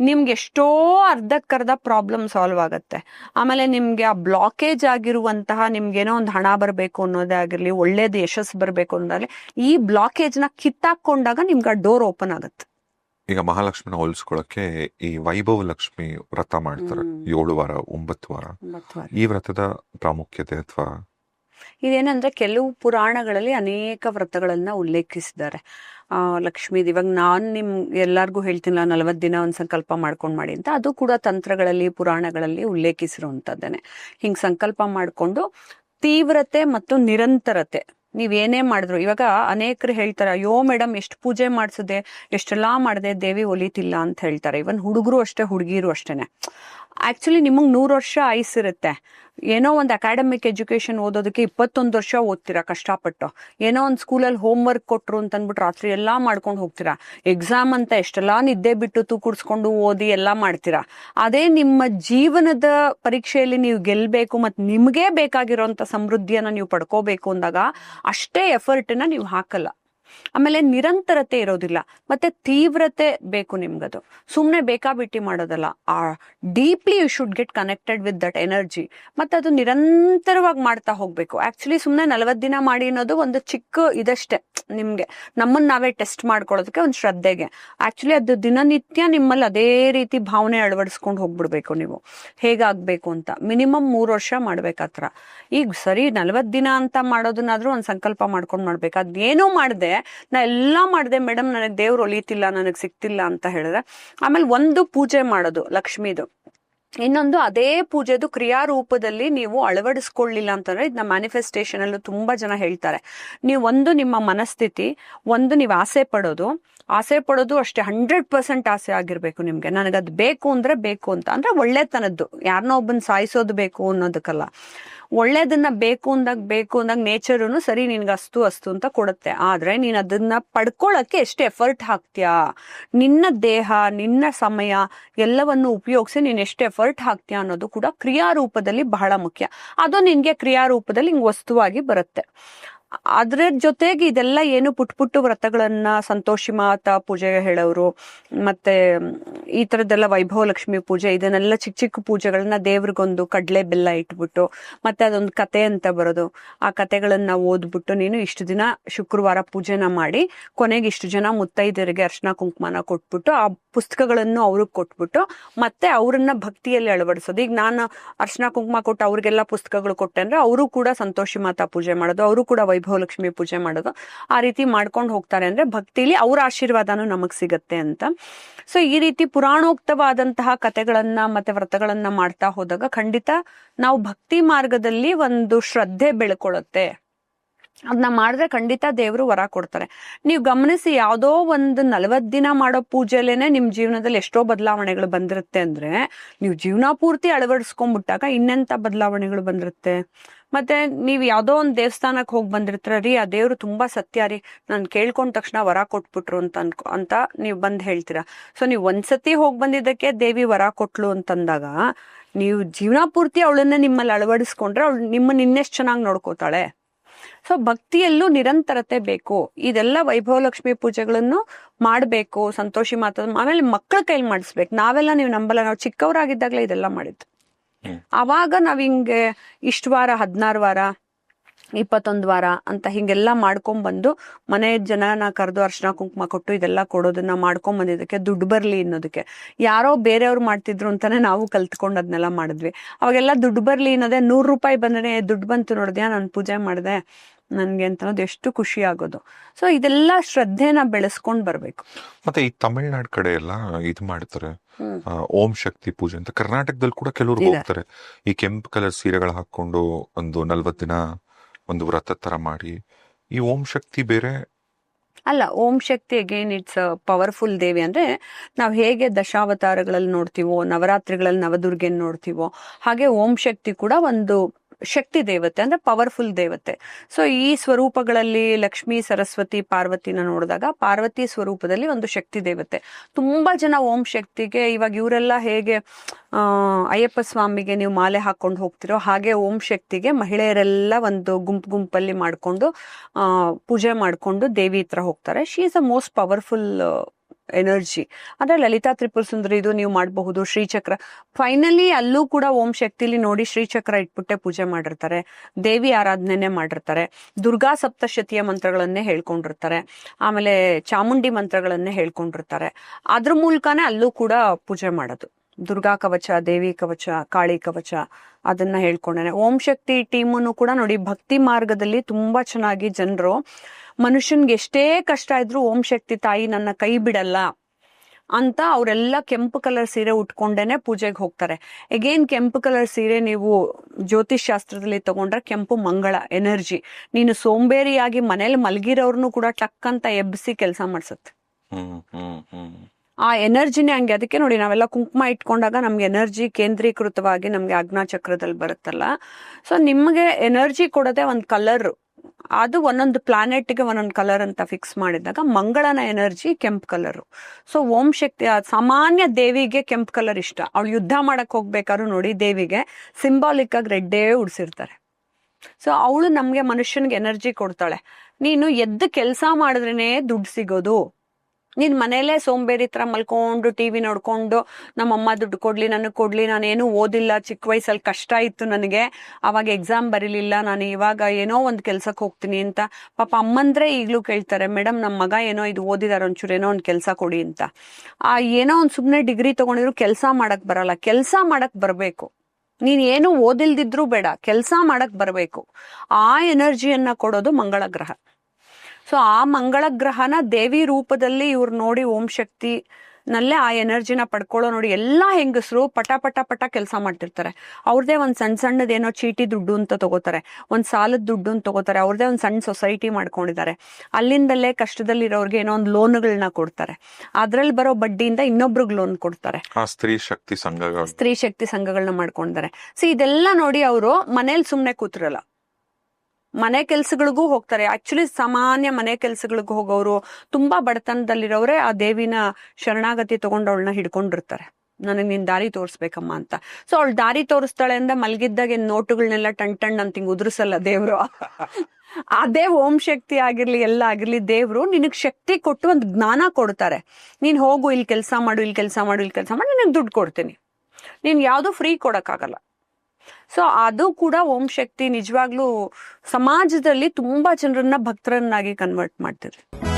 ನಿಮ್ಗೆ ಎಷ್ಟೋ ಅರ್ಧಕ್ಕರ್ಧ ಪ್ರಾಬ್ಲಮ್ ಸಾಲ್ವ್ ಆಗತ್ತೆ. ಆಮೇಲೆ ನಿಮ್ಗೆ ಆ ಬ್ಲಾಕೇಜ್ ಆಗಿರುವಂತಹ ನಿಮ್ಗೇನೋ ಒಂದು ಹಣ ಬರಬೇಕು ಅನ್ನೋದೇ ಆಗಿರ್ಲಿ, ಒಳ್ಳೇದು ಯಶಸ್ಸು ಬರಬೇಕು ಅನ್ನೋದಾಗ್ಲಿ, ಈ ಬ್ಲಾಕೇಜ್ನ ಕಿತ್ತಾಕೊಂಡಾಗ ನಿಮ್ಗೆ ಆ ಡೋರ್ ಓಪನ್ ಆಗತ್ತೆ. ಈಗ ಮಹಾಲಕ್ಷ್ಮಿನ ಹೋಲಿಸ್ಕೊಳಕ್ಕೆ ಈ ವೈಭವ ಲಕ್ಷ್ಮಿ ವ್ರತ ಮಾಡ್ತಾರೆ. ಏಳು ವಾರ ಒಂಬತ್ತು ವಾರ. ಈ ವ್ರತದ ಪ್ರಾಮುಖ್ಯತೆ ಅಥವಾ? ಇದೇನಂದ್ರೆ ಕೆಲವು ಪುರಾಣಗಳಲ್ಲಿ ಅನೇಕ ವ್ರತಗಳನ್ನ ಉಲ್ಲೇಖಿಸಿದ್ದಾರೆ. ಆ ಲಕ್ಷ್ಮೀದ್ ಇವಾಗ ನಾನು ನಿಮ್ ಎಲ್ಲಾರ್ಗೂ ಹೇಳ್ತೀನಲ್ಲ ನಲವತ್ತು ದಿನ ಒಂದು ಸಂಕಲ್ಪ ಮಾಡ್ಕೊಂಡು ಮಾಡಿ ಅಂತ. ಅದು ಕೂಡ ತಂತ್ರಗಳಲ್ಲಿ ಪುರಾಣಗಳಲ್ಲಿ ಉಲ್ಲೇಖಿಸಿರುವಂತದ್ದೇನೆ. ಹಿಂಗ್ ಸಂಕಲ್ಪ ಮಾಡ್ಕೊಂಡು ತೀವ್ರತೆ ಮತ್ತು ನಿರಂತರತೆ ನೀವೇನೇ ಮಾಡಿದ್ರು. ಇವಾಗ ಅನೇಕರು ಹೇಳ್ತಾರೆ, ಅಯ್ಯೋ ಮೇಡಮ್, ಎಷ್ಟು ಪೂಜೆ ಮಾಡಿಸಿದೆ, ಎಷ್ಟೆಲ್ಲಾ ಮಾಡಿದೆ ದೇವಿ ಒಲಿತಿಲ್ಲ ಅಂತ ಹೇಳ್ತಾರೆ. ಇವನ್ ಹುಡುಗರು ಅಷ್ಟೇ, ಹುಡುಗಿರು ಅಷ್ಟೇನೆ. ಆಕ್ಚುಲಿ ನಿಮಗೆ ನೂರು ವರ್ಷ ಆಯುಸ್ಸಿರುತ್ತೆ ಏನೋ ಒಂದು ಅಕಾಡೆಮಿಕ್ ಎಜುಕೇಶನ್ ಓದೋದಕ್ಕೆ ಇಪ್ಪತ್ತೊಂದು ವರ್ಷ ಓದ್ತೀರಾ ಕಷ್ಟಪಟ್ಟು. ಏನೋ ಒಂದು ಸ್ಕೂಲಲ್ಲಿ ಹೋಮ್ ವರ್ಕ್ ಕೊಟ್ರು ಅಂತ ಅಂದ್ಬಿಟ್ಟು ರಾತ್ರಿ ಎಲ್ಲಾ ಮಾಡ್ಕೊಂಡು ಹೋಗ್ತೀರಾ. ಎಕ್ಸಾಮ್ ಅಂತ ಎಷ್ಟೆಲ್ಲಾ ನಿದ್ದೆ ಬಿಟ್ಟು ತೂಕುಡ್ಸ್ಕೊಂಡು ಓದಿ ಎಲ್ಲಾ ಮಾಡ್ತೀರಾ. ಅದೇ ನಿಮ್ಮ ಜೀವನದ ಪರೀಕ್ಷೆಯಲ್ಲಿ ನೀವು ಗೆಲ್ಲಬೇಕು ಮತ್ತು ನಿಮಗೆ ಬೇಕಾಗಿರೋಂಥ ಸಮೃದ್ಧಿಯನ್ನ ನೀವು ಪಡ್ಕೋಬೇಕು ಅಂದಾಗ ಅಷ್ಟೇ ಎಫರ್ಟನ್ನು ನೀವು ಹಾಕಲ್ಲ. ಆಮೇಲೆ ನಿರಂತರತೆ ಇರೋದಿಲ್ಲ, ಮತ್ತೆ ತೀವ್ರತೆ ಬೇಕು ನಿಮ್ಗದು. ಸುಮ್ಮನೆ ಬೇಕಾಬಿಟ್ಟಿ ಮಾಡೋದಲ್ಲ, ಆ deeply you should get connected with that energy. ಮತ್ತೆ ಅದು ನಿರಂತರವಾಗಿ ಮಾಡ್ತಾ ಹೋಗ್ಬೇಕು. ಆಕ್ಚುಲಿ ಸುಮ್ಮನೆ ನಲವತ್ತು ದಿನ ಮಾಡಿ ಅನ್ನೋದು ಒಂದು ಚಿಕ್ಕ ಇದಷ್ಟೇ ನಿಮ್ಗೆ. ನಮ್ಮನ್ನ ನಾವೇ ಟೆಸ್ಟ್ ಮಾಡ್ಕೊಳ್ಳೋದಕ್ಕೆ ಒಂದು ಶ್ರದ್ಧೆಗೆ. ಆಕ್ಚುಲಿ ಅದು ದಿನನಿತ್ಯ ನಿಮ್ಮಲ್ಲಿ ಅದೇ ರೀತಿ ಭಾವನೆ ಅಳವಡಿಸ್ಕೊಂಡು ಹೋಗ್ಬಿಡ್ಬೇಕು ನೀವು. ಹೇಗಾಗ್ಬೇಕು ಅಂತ. ಮಿನಿಮಮ್ ಮೂರು ವರ್ಷ ಮಾಡ್ಬೇಕಾತ್ರ. ಈಗ ಸರಿ ನಲವತ್ತು ದಿನ ಅಂತ ಮಾಡೋದನ್ನಾದ್ರೂ ಒಂದು ಸಂಕಲ್ಪ ಮಾಡ್ಕೊಂಡು ಮಾಡ್ಬೇಕು. ಅದೇನೂ ಮಾಡಿದೆ ನಾ ಎಲ್ಲ ಮಾಡಿದೆ ಮೇಡಮ್ ನನಗೆ ದೇವ್ರು ಒಲಿತಿಲ್ಲ, ನನಗೆ ಸಿಕ್ತಿಲ್ಲ ಅಂತ ಹೇಳಿದ್ರೆ ಆಮೇಲೆ ಒಂದು ಪೂಜೆ ಮಾಡೋದು, ಲಕ್ಷ್ಮಿದು. ಇನ್ನೊಂದು ಅದೇ ಪೂಜೆದು ಕ್ರಿಯಾರೂಪದಲ್ಲಿ ನೀವು ಅಳವಡಿಸ್ಕೊಳ್ಳಿಲ್ಲ ಅಂತಂದ್ರೆ ಇದನ್ನ ಮ್ಯಾನಿಫೆಸ್ಟೇಷನ್ ಅಲ್ಲೂ ತುಂಬಾ ಜನ ಹೇಳ್ತಾರೆ. ನೀವು ಒಂದು ನಿಮ್ಮ ಮನಸ್ಥಿತಿ, ಒಂದು ನೀವು ಆಸೆ ಪಡೋದು ಆಸೆ ಪಡೋದು ಅಷ್ಟೇ ಹಂಡ್ರೆಡ್ ಪರ್ಸೆಂಟ್ ಆಸೆ ಆಗಿರ್ಬೇಕು ನಿಮ್ಗೆ. ನನಗದು ಬೇಕು ಅಂದ್ರೆ ಬೇಕು ಅಂತ, ಅಂದ್ರೆ ಒಳ್ಳೆತನದ್ದು. ಯಾರನ್ನೋ ಒಬ್ಬನ್ ಸಾಯಿಸೋದು ಬೇಕು ಅನ್ನೋದಕ್ಕಲ್ಲ. ಒಳ್ಳೇದನ್ನ ಬೇಕು ಅಂದಾಗ ಬೇಕು ಅಂದಾಗ ನೇಚರುನು ಸರಿ ನಿನ್ಗೆ ಅಸ್ತು ಅಸ್ತು ಅಂತ ಕೊಡುತ್ತೆ. ಆದ್ರೆ ನೀನ್ ಅದನ್ನ ಪಡ್ಕೊಳಕ್ಕೆ ಎಷ್ಟು ಎಫರ್ಟ್ ಹಾಕ್ತೀಯಾ? ನಿನ್ನ ದೇಹ, ನಿನ್ನ ಸಮಯ ಎಲ್ಲವನ್ನು ಉಪಯೋಗಿಸಿ ನೀನ್ ಎಷ್ಟು ಎಫರ್ಟ್ ಹಾಕ್ತೀಯಾ ಅನ್ನೋದು ಕೂಡ ಕ್ರಿಯಾರೂಪದಲ್ಲಿ ಬಹಳ ಮುಖ್ಯ. ಅದು ನಿನ್ಗೆ ಕ್ರಿಯಾರೂಪದಲ್ಲಿ ಹಿಂಗ್ ವಸ್ತುವಾಗಿ ಬರುತ್ತೆ. ಅದ್ರ ಜೊತೆಗೆ ಇದೆಲ್ಲ ಏನು ಪುಟ್ ಪುಟ್ಟು ವ್ರತಗಳನ್ನ ಸಂತೋಷಿ ಮಾತಾ ಪೂಜೆ ಹೇಳೋರು, ಮತ್ತೆ ಈ ತರದ್ದೆಲ್ಲ ವೈಭವ ಲಕ್ಷ್ಮಿ ಪೂಜೆ, ಇದನ್ನೆಲ್ಲ ಚಿಕ್ಕ ಚಿಕ್ಕ ಪೂಜೆಗಳನ್ನ ದೇವ್ರಿಗೊಂದು ಕಡಲೆ ಬೆಲ್ಲ ಇಟ್ಬಿಟ್ಟು, ಮತ್ತೆ ಅದೊಂದು ಕತೆ ಅಂತ ಬರೋದು. ಆ ಕತೆಗಳನ್ನ ಓದ್ಬಿಟ್ಟು ನೀನು ಇಷ್ಟು ದಿನ ಶುಕ್ರವಾರ ಪೂಜೆನ ಮಾಡಿ, ಕೊನೆಗೆ ಇಷ್ಟು ಜನ ಮುತ್ತೈದರಿಗೆ ಅರ್ಶನ ಕುಂಕುಮನ ಕೊಟ್ಬಿಟ್ಟು, ಆ ಪುಸ್ತಕಗಳನ್ನು ಅವ್ರಿಗೆ ಕೊಟ್ಬಿಟ್ಟು, ಮತ್ತೆ ಅವರನ್ನ ಭಕ್ತಿಯಲ್ಲಿ ಅಳವಡಿಸೋದು. ಈಗ ನಾನು ಅರ್ಶನ ಕುಂಕುಮ ಕೊಟ್ಟು ಅವ್ರಿಗೆಲ್ಲ ಪುಸ್ತಕಗಳು ಕೊಟ್ಟೆ ಅಂದ್ರೆ, ಅವರು ಕೂಡ ಸಂತೋಷಿ ಮಾತಾ ಪೂಜೆ ಮಾಡೋದು, ಅವರು ಕೂಡ ವೈಭವ ಲಕ್ಷ್ಮಿ ಪೂಜೆ ಮಾಡೋದು. ಆ ರೀತಿ ಮಾಡ್ಕೊಂಡು ಹೋಗ್ತಾರೆ ಅಂದ್ರೆ ಭಕ್ತಿಲಿ ಅವ್ರ ಆಶೀರ್ವಾದನೂ ನಮಗ್ ಸಿಗತ್ತೆ ಅಂತ. ಸೊ ಈ ರೀತಿ ಪುರಾಣೋಕ್ತವಾದಂತಹ ಕಥೆಗಳನ್ನ ಮತ್ತೆ ವ್ರತಗಳನ್ನ ಮಾಡ್ತಾ ಹೋದಾಗ ಖಂಡಿತ ನಾವು ಭಕ್ತಿ ಮಾರ್ಗದಲ್ಲಿ ಒಂದು ಶ್ರದ್ಧೆ ಬೆಳ್ಕೊಳತ್ತೆ. ಅದನ್ನ ಮಾಡಿದ್ರೆ ಖಂಡಿತ ದೇವರು ವರ ಕೊಡ್ತಾರೆ. ನೀವು ಗಮನಿಸಿ ಯಾವುದೋ ಒಂದು ನಲವತ್ ದಿನ ಮಾಡೋ ಪೂಜೆಲೇನೆ ನಿಮ್ ಜೀವನದಲ್ಲಿ ಎಷ್ಟೋ ಬದಲಾವಣೆಗಳು ಬಂದಿರುತ್ತೆ ಅಂದ್ರೆ, ನೀವು ಜೀವನ ಪೂರ್ತಿ ಅಳವಡಿಸ್ಕೊಂಡ್ಬಿಟ್ಟಾಗ ಇನ್ನೆಂತ ಬದಲಾವಣೆಗಳು ಬಂದಿರುತ್ತೆ? ಮತ್ತೆ ನೀವು ಯಾವ್ದೋ ಒಂದು ದೇವಸ್ಥಾನಕ್ಕೆ ಹೋಗಿ ಬಂದಿರ್ತೀರ ರೀ, ಆ ದೇವ್ರು ತುಂಬಾ ಸತ್ಯ ರೀ. ನಾನು ಕೇಳ್ಕೊಂಡ ತಕ್ಷಣ ವರ ಕೊಟ್ಬಿಟ್ರು ಅಂತ ಅನ್ಕೊ, ಅಂತ ನೀವು ಬಂದ್ ಹೇಳ್ತೀರ. ಸೊ ನೀವು ಒಂದ್ಸತಿ ಹೋಗಿ ಬಂದಿದ್ದಕ್ಕೆ ದೇವಿ ವರ ಕೊಟ್ಲು ಅಂತಂದಾಗ, ನೀವು ಜೀವನ ಪೂರ್ತಿ ಅವಳನ್ನ ನಿಮ್ಮಲ್ಲಿ ಅಳವಡಿಸ್ಕೊಂಡ್ರೆ ಅವಳು ನಿಮ್ಮನ್ನ ಇನ್ನೆಷ್ಟು ಚೆನ್ನಾಗಿ ನೋಡ್ಕೋತಾಳೆ. ಸೊ ಭಕ್ತಿಯಲ್ಲೂ ನಿರಂತರತೆ ಬೇಕು. ಇದೆಲ್ಲ ವೈಭವ ಲಕ್ಷ್ಮಿ ಪೂಜೆಗಳನ್ನು ಮಾಡಬೇಕು, ಸಂತೋಷಿ ಮಾತಾಡ ಆಮೇಲೆ ಮಕ್ಕಳ ಕೈಲಿ ಮಾಡಿಸ್ಬೇಕು. ನಾವೆಲ್ಲ ನೀವು ನಂಬಲ್ಲ, ನಾವು ಚಿಕ್ಕವರಾಗಿದ್ದಾಗಲೇ ಇದೆಲ್ಲ ಮಾಡಿದ್ದು. ಅವಾಗ ನಾವ್ ಹಿಂಗೆ ಇಷ್ಟು ವಾರ ಹದಿನಾರು ವಾರ ಇಪ್ಪತ್ತೊಂದು ವಾರ ಅಂತ ಹಿಂಗೆಲ್ಲ ಮಾಡ್ಕೊಂಡ್ ಬಂದು ಮನೆ ಜನನ ಕರೆದು ಅರ್ಶನ ಕುಂಕುಮ ಕೊಟ್ಟು ಇದೆಲ್ಲ ಕೊಡೋದನ್ನ ಮಾಡ್ಕೊಂಡ್ ಬಂದಿದ್ದಕ್ಕೆ ದುಡ್ಡು ಬರ್ಲಿ ಅನ್ನೋದಕ್ಕೆ. ಯಾರೋ ಬೇರೆಯವ್ರು ಮಾಡ್ತಿದ್ರು ಅಂತಾನೆ ನಾವು ಕಲ್ತ್ಕೊಂಡು ಅದನ್ನೆಲ್ಲ ಮಾಡಿದ್ವಿ. ಅವಾಗೆಲ್ಲ ದುಡ್ಡು ಬರ್ಲಿ ಅನ್ನೋದೇ ನೂರು ರೂಪಾಯಿ ಬಂದ್ರೆ ದುಡ್ಡು ಬಂತು ನೋಡಿದ್ಯಾ? ನಾನು ಪೂಜೆ ಮಾಡಿದೆ. ನನ್ಗೆ ಅಂತ ಅನ್ನೋದು ಎಷ್ಟು ಖುಷಿ ಆಗೋದು. ಸೊ ಇದೆಲ್ಲ ಶ್ರದ್ಧೆನ ಬೆಳೆಸ್ಕೊಂಡ್ ಬರ್ಬೇಕು. ಮತ್ತೆ ಈ ತಮಿಳ್ನಾಡ್ ಕಡೆ ಎಲ್ಲ ಇದು ಮಾಡ್ತಾರೆ. ಓಂ ಶಕ್ತಿ ಪೂಜೆ ಅಂತ. ಕರ್ನಾಟಕದಲ್ಲಿ ಕೂಡ ಕೆಲವರು. ಹೋಗ್ತಾರೆ. ಈ ಕೆಂಪು ಕಲರ್ ಸೀರೆಗಳು ಹಾಕೊಂಡು ಒಂದು ನಲ್ವತ್ ದಿನ ಒಂದು ವ್ರತ ತರ ಮಾಡಿ. ಈ ಓಂ ಶಕ್ತಿ ಬೇರೆ ಅಲ್ಲ, Om Shakti again it's powerful ದೇವಿ ಅಂದ್ರೆ ನಾವು ಹೇಗೆ ದಶಾವತಾರಗಳಲ್ಲಿ ನೋಡ್ತೀವೋ, ನವರಾತ್ರಿಗಳಲ್ಲಿ ನವದುರ್ಗೆಯನ್ನು ನೋಡ್ತೀವೋ, ಹಾಗೆ ಓಂ ಶಕ್ತಿ ಕೂಡ ಒಂದು ಶಕ್ತಿ ದೇವತೆ ಅಂದ್ರೆ ಪವರ್ಫುಲ್ ದೇವತೆ. ಸೊ ಈ ಸ್ವರೂಪಗಳಲ್ಲಿ ಲಕ್ಷ್ಮಿ, ಸರಸ್ವತಿ, ಪಾರ್ವತಿನ ನೋಡಿದಾಗ ಪಾರ್ವತಿ ಸ್ವರೂಪದಲ್ಲಿ ಒಂದು ಶಕ್ತಿ ದೇವತೆ. ತುಂಬಾ ಜನ ಓಂ ಶಕ್ತಿಗೆ ಇವಾಗ ಇವರೆಲ್ಲ ಹೇಗೆ ಅಯ್ಯಪ್ಪ ಸ್ವಾಮಿಗೆ ನೀವು ಮಾಲೆ ಹಾಕೊಂಡು ಹೋಗ್ತಿರೋ ಹಾಗೆ ಓಂ ಶಕ್ತಿಗೆ ಮಹಿಳೆಯರೆಲ್ಲ ಒಂದು ಗುಂಪು ಗುಂಪಲ್ಲಿ ಮಾಡ್ಕೊಂಡು ಪೂಜೆ ಮಾಡ್ಕೊಂಡು ದೇವಿ ಹತ್ರ ಹೋಗ್ತಾರೆ. She is a most powerful energy. ಅಂದ್ರೆ ಲಲಿತಾ ತ್ರಿಪುರ ಸುಂದರಿ ಇದು ನೀವು ಮಾಡಬಹುದು, ಶ್ರೀಚಕ್ರ. ಫೈನಲಿ ಅಲ್ಲೂ ಕೂಡ ಓಂ ಶಕ್ತಿಲಿ ನೋಡಿ ಶ್ರೀಚಕ್ರ ಇಟ್ಬಿಟ್ಟೆ ಪೂಜೆ ಮಾಡಿರ್ತಾರೆ. ದೇವಿ ಆರಾಧನೆನೆ ಮಾಡಿರ್ತಾರೆ. ದುರ್ಗಾ ಸಪ್ತಶತಿಯ ಮಂತ್ರಗಳನ್ನೇ ಹೇಳ್ಕೊಂಡಿರ್ತಾರೆ. ಆಮೇಲೆ ಚಾಮುಂಡಿ ಮಂತ್ರಗಳನ್ನೇ ಹೇಳ್ಕೊಂಡಿರ್ತಾರೆ. ಅದ್ರ ಮೂಲಕನೇ ಅಲ್ಲೂ ಕೂಡ ಪೂಜೆ ಮಾಡೋದು. ದುರ್ಗಾ ಕವಚ, ದೇವಿ ಕವಚ, ಕಾಳಿ ಕವಚ ಅದನ್ನ ಹೇಳ್ಕೊಂಡೇನೆ. ಓಂ ಶಕ್ತಿ ಟೀಮನ್ನು ಕೂಡ ನೋಡಿ ಭಕ್ತಿ ಮಾರ್ಗದಲ್ಲಿ ತುಂಬಾ ಚೆನ್ನಾಗಿ ಜನರು ಮನುಷ್ಯನ್ಗೆ ಎಷ್ಟೇ ಕಷ್ಟ ಇದ್ರು ಓಂ ಶಕ್ತಿ ತಾಯಿ ನನ್ನ ಕೈ ಬಿಡಲ್ಲ ಅಂತ ಅವರೆಲ್ಲ ಕೆಂಪು ಕಲರ್ ಸೀರೆ ಉಟ್ಕೊಂಡೇನೆ ಪೂಜೆಗೆ ಹೋಗ್ತಾರೆ. ಎಗೇನ್ ಕೆಂಪು ಕಲರ್ ಸೀರೆ ನೀವು ಜ್ಯೋತಿಷ್ ಶಾಸ್ತ್ರದಲ್ಲಿ ತಗೊಂಡ್ರೆ ಕೆಂಪು ಮಂಗಳ ಎನರ್ಜಿ. ನೀನು ಸೋಂಬೇರಿಯಾಗಿ ಮನೇಲಿ ಮಲಗಿರೋರ್ನು ಕೂಡ ಟಕ್ ಅಂತ ಎಬ್ಬಿಸಿ ಕೆಲಸ ಮಾಡ್ಸತ್ತೆ. ಆ ಎನರ್ಜಿನೇ ಹಂಗೆ. ಅದಕ್ಕೆ ನೋಡಿ ನಾವೆಲ್ಲ ಕುಂಕುಮ ಇಟ್ಕೊಂಡಾಗ ನಮ್ಗೆ ಎನರ್ಜಿ ಕೇಂದ್ರೀಕೃತವಾಗಿ ನಮ್ಗೆ ಅಜ್ಞಾ ಚಕ್ರದಲ್ಲಿ ಬರುತ್ತಲ್ಲ. ಸೊ ನಿಮಗೆ ಎನರ್ಜಿ ಕೊಡೋದೇ ಒಂದು ಕಲರ್ ಅದು ಒಂದೊಂದು ಪ್ಲಾನೆಟ್ಗೆ ಒಂದೊಂದು ಕಲರ್ ಅಂತ ಫಿಕ್ಸ್ ಮಾಡಿದಾಗ ಮಂಗಳನ ಎನರ್ಜಿ ಕೆಂಪು ಕಲರು ಸೊ ಓಂ ಶಕ್ತಿ ಸಾಮಾನ್ಯ ದೇವಿಗೆ ಕೆಂಪು ಕಲರ್ ಇಷ್ಟ. ಅವಳು ಯುದ್ಧ ಮಾಡಕ್ ಹೋಗ್ಬೇಕಾದ್ರು ನೋಡಿ ದೇವಿಗೆ ಸಿಂಬಾಲಿಕ್ ಆಗಿ ರೆಡ್ಡೇ ಉಡ್ಸಿರ್ತಾರೆ. ಸೊ ಅವಳು ನಮಗೆ ಮನುಷ್ಯನ್ಗೆ ಎನರ್ಜಿ ಕೊಡ್ತಾಳೆ. ನೀನು ಎದ್ದು ಕೆಲಸ ಮಾಡಿದ್ರೇನೆ ದುಡ್ಡು ಸಿಗೋದು. ನೀನ್ ಮನೇಲೆ ಸೋಂಬೇರಿ ತರ ಮಲ್ಕೊಂಡು ಟಿವಿ ನೋಡ್ಕೊಂಡು ನಮ್ಮಮ್ಮ ದುಡ್ಡು ಕೊಡ್ಲಿ, ನನಗೆ ಕೊಡ್ಲಿ, ನಾನೇನು ಓದಿಲ್ಲ, ಚಿಕ್ಕ ವಯಸ್ಸಲ್ಲಿ ಕಷ್ಟ ಇತ್ತು ನನಗೆ. ಅವಾಗ ಎಕ್ಸಾಮ್ ಬರೀಲಿಲ್ಲ, ನಾನು ಇವಾಗ ಏನೋ ಒಂದು ಕೆಲ್ಸಕ್ಕೆ ಹೋಗ್ತೀನಿ ಅಂತ. ಪಾಪ ಅಮ್ಮಂದ್ರೆ ಈಗಲೂ ಕೇಳ್ತಾರೆ ಮೇಡಮ್ ನಮ್ಮ ಮಗ ಏನೋ ಇದು ಓದಿದಾರ ಒಂಚೂರು, ಏನೋ ಒಂದು ಕೆಲಸ ಕೊಡಿ ಅಂತ. ಆ ಏನೋ ಒಂದು ಸುಮ್ಮನೆ ಡಿಗ್ರಿ ತಗೊಂಡಿದ್ರು ಕೆಲಸ ಮಾಡಕ್ ಬರಲ್ಲ. ಕೆಲಸ ಮಾಡಕ್ ಬರಬೇಕು. ನೀನ್ ಏನು ಓದಿಲ್ದಿದ್ರು ಬೇಡ, ಕೆಲಸ ಮಾಡಕ್ ಬರಬೇಕು. ಆ ಎನರ್ಜಿಯನ್ನ ಕೊಡೋದು ಮಂಗಳ ಗ್ರಹ ಸೊ ಆ ಮಂಗಳ ಗ್ರಹನ ದೇವಿ ರೂಪದಲ್ಲಿ ಇವ್ರು ನೋಡಿ ಓಂ ಶಕ್ತಿ ನಲ್ಲೇ ಆ ಎನರ್ಜಿನ ಪಡ್ಕೊಳ್ಳೋ ನೋಡಿ ಎಲ್ಲಾ ಹೆಂಗಸರು ಪಟ ಪಟ ಪಟ ಕೆಲಸ ಮಾಡ್ತಿರ್ತಾರೆ. ಅವ್ರದೇ ಒಂದ್ ಸಣ್ಣ ಸಣ್ಣದೇನೋ ಚೀಟಿ ದುಡ್ಡು ಅಂತ ತಗೋತಾರೆ. ಒಂದ್ ಸಾಲದ ದುಡ್ಡು ಅಂತ ತಗೋತಾರೆ. ಅವ್ರದೇ ಒಂದ್ ಸಣ್ಣ ಸೊಸೈಟಿ ಮಾಡ್ಕೊಂಡಿದ್ದಾರೆ. ಅಲ್ಲಿಂದಲೇ ಕಷ್ಟದಲ್ಲಿರೋರ್ಗೆ ಏನೋ ಒಂದ್ ಲೋನ್ಗಳನ್ನ ಕೊಡ್ತಾರೆ. ಅದ್ರಲ್ಲಿ ಬರೋ ಬಡ್ಡಿಯಿಂದ ಇನ್ನೊಬ್ರಿಗೆ ಲೋನ್ ಕೊಡ್ತಾರೆ. ಸ್ತ್ರೀ ಶಕ್ತಿ ಸಂಘಗಳು. ಸ್ತ್ರೀ ಶಕ್ತಿ ಸಂಘಗಳನ್ನ ಮಾಡ್ಕೊಂಡಿದ್ದಾರೆ. ಸೊ ಇದೆಲ್ಲ ನೋಡಿ ಅವರು ಮನೇಲಿ ಸುಮ್ನೆ ಕೂತಿರಲ್ಲ. ಮನೆ ಕೆಲ್ಸಗಳಿಗೂ ಹೋಗ್ತಾರೆ. ಆಕ್ಚುಲಿ ಸಾಮಾನ್ಯ ಮನೆ ಕೆಲ್ಸಗಳಿಗೂ ಹೋಗೋರು ತುಂಬಾ ಬಡತನದಲ್ಲಿರೋರೆ ಆ ದೇವಿನ ಶರಣಾಗತಿ ತಗೊಂಡು ಅವಳನ್ನ ಹಿಡ್ಕೊಂಡಿರ್ತಾರೆ. ನನಗೆ ನಿನ್ ದಾರಿ ತೋರಿಸ್ಬೇಕಮ್ಮ ಅಂತ. ಸೊ ಅವಳು ದಾರಿ ತೋರಿಸ್ತಾಳೆ ಅಂದ ಮಲಗಿದ್ದಾಗ ಏನ್ ನೋಟುಗಳನ್ನೆಲ್ಲ ಟಣ್ ಟಣ್ ಅಂತ ಹಿಂಗ್ ಉದುರಿಸಲ್ಲ ದೇವ್ರು. ಅದೇ ಓಂ ಶಕ್ತಿ ಆಗಿರ್ಲಿ ಎಲ್ಲ ಆಗಿರ್ಲಿ ದೇವ್ರು ನಿನಗ್ ಶಕ್ತಿ ಕೊಟ್ಟು ಒಂದು ಜ್ಞಾನ ಕೊಡ್ತಾರೆ. ನೀನ್ ಹೋಗು ಇಲ್ಲಿ ಕೆಲಸ ಮಾಡು ಇಲ್ಲಿ ಕೆಲಸ ಮಾಡು ಇಲ್ಲಿ ಕೆಲಸ ಮಾಡಿ ನಿನಗೆ ದುಡ್ಡು ಕೊಡ್ತೀನಿ. ನೀನ್ ಯಾವ್ದು ಫ್ರೀ ಕೊಡಕ್ಕಾಗಲ್ಲ. ಸೊ ಅದು ಕೂಡ ಓಂ ಶಕ್ತಿ ನಿಜವಾಗ್ಲೂ ಸಮಾಜದಲ್ಲಿ ತುಂಬಾ ಜನರನ್ನ ಭಕ್ತರನ್ನಾಗಿ ಕನ್ವರ್ಟ್ ಮಾಡ್ತಿದೆ.